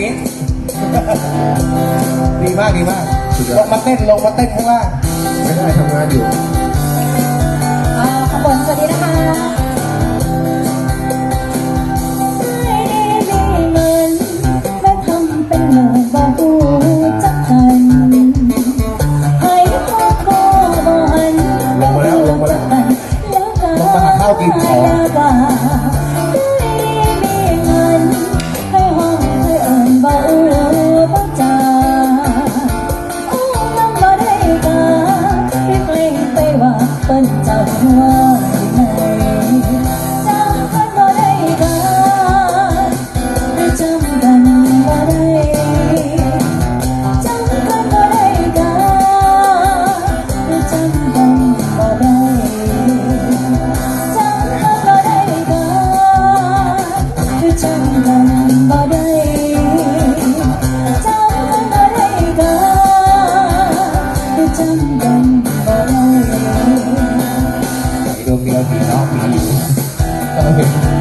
นี้ ดีมากดีมากสุดยอด ลงมาเต้นลงมาเต้นข้างล่างไม่ได้ทำงานอยู่อ่าขบวนสวัสดีนะคะลงมาแล้วลงมาแล้วลงมาหาข้าวกินขอ บ่ได้จำกัดวงเดียวพี่น้องป